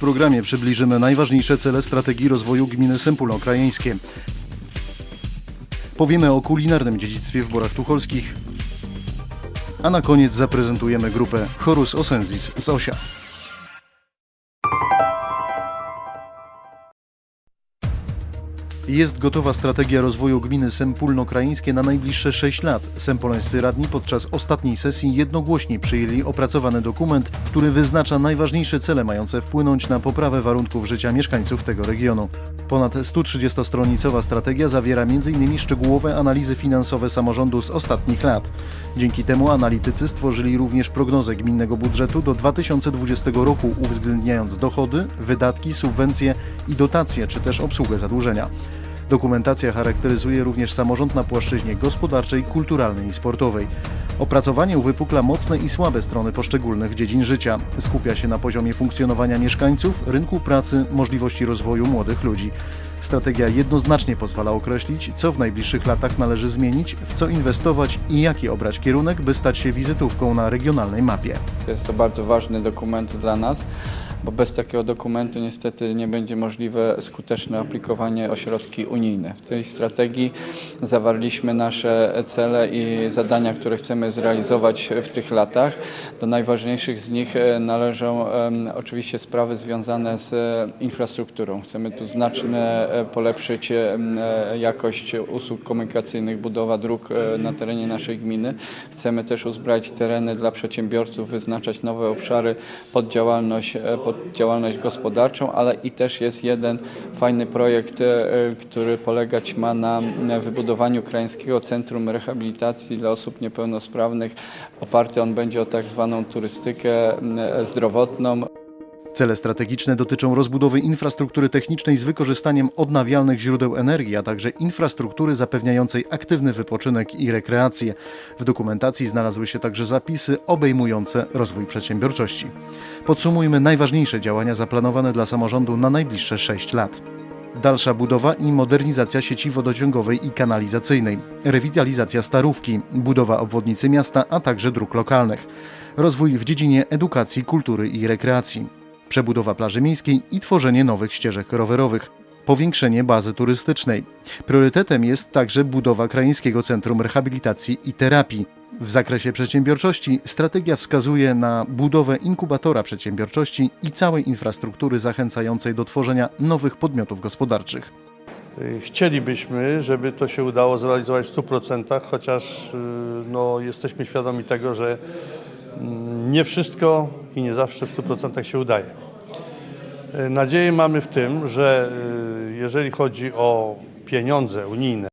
Programie przybliżymy najważniejsze cele strategii rozwoju gminy Sępólno-Krajeńskie. Powiemy o kulinarnym dziedzictwie w Borach Tucholskich, a na koniec zaprezentujemy grupę Chorus Osensis z Osia. Jest gotowa strategia rozwoju gminy Sępólno-Krajeńskie na najbliższe 6 lat. Sępoleńscy radni podczas ostatniej sesji jednogłośnie przyjęli opracowany dokument, który wyznacza najważniejsze cele mające wpłynąć na poprawę warunków życia mieszkańców tego regionu. Ponad 130-stronicowa strategia zawiera m.in. szczegółowe analizy finansowe samorządu z ostatnich lat. Dzięki temu analitycy stworzyli również prognozę gminnego budżetu do 2020 roku, uwzględniając dochody, wydatki, subwencje i dotacje, czy też obsługę zadłużenia. Dokumentacja charakteryzuje również samorząd na płaszczyźnie gospodarczej, kulturalnej i sportowej. Opracowanie uwypukla mocne i słabe strony poszczególnych dziedzin życia. Skupia się na poziomie funkcjonowania mieszkańców, rynku pracy, możliwości rozwoju młodych ludzi. Strategia jednoznacznie pozwala określić, co w najbliższych latach należy zmienić, w co inwestować i jaki obrać kierunek, by stać się wizytówką na regionalnej mapie. Jest to bardzo ważny dokument dla nas, bo bez takiego dokumentu niestety nie będzie możliwe skuteczne aplikowanie o środki unijne. W tej strategii zawarliśmy nasze cele i zadania, które chcemy zrealizować w tych latach. Do najważniejszych z nich e, należą em, oczywiście sprawy związane z e, infrastrukturą. Chcemy tu znacznie e, polepszyć em, e, jakość usług komunikacyjnych, budowa dróg e, na terenie naszej gminy. Chcemy też uzbrać tereny dla przedsiębiorców, wyznaczać nowe obszary pod działalność, e, pod działalność gospodarczą, ale i też jest jeden fajny projekt, e, który polegać ma na e, wybudowaniu Krajeńskiego Centrum Rehabilitacji dla osób niepełnosprawnych. Oparty on będzie o tak zwaną turystykę e, zdrowotną. Cele strategiczne dotyczą rozbudowy infrastruktury technicznej z wykorzystaniem odnawialnych źródeł energii, a także infrastruktury zapewniającej aktywny wypoczynek i rekreację. W dokumentacji znalazły się także zapisy obejmujące rozwój przedsiębiorczości. Podsumujmy najważniejsze działania zaplanowane dla samorządu na najbliższe 6 lat. Dalsza budowa i modernizacja sieci wodociągowej i kanalizacyjnej, rewitalizacja starówki, budowa obwodnicy miasta, a także dróg lokalnych, rozwój w dziedzinie edukacji, kultury i rekreacji, przebudowa plaży miejskiej i tworzenie nowych ścieżek rowerowych, powiększenie bazy turystycznej. Priorytetem jest także budowa Krajeńskiego Centrum Rehabilitacji i Terapii. W zakresie przedsiębiorczości strategia wskazuje na budowę inkubatora przedsiębiorczości i całej infrastruktury zachęcającej do tworzenia nowych podmiotów gospodarczych. Chcielibyśmy, żeby to się udało zrealizować w 100%, chociaż y, no, jesteśmy świadomi tego, że nie wszystko i nie zawsze w 100% się udaje. Y, Nadzieję mamy w tym, że y, jeżeli chodzi o pieniądze unijne,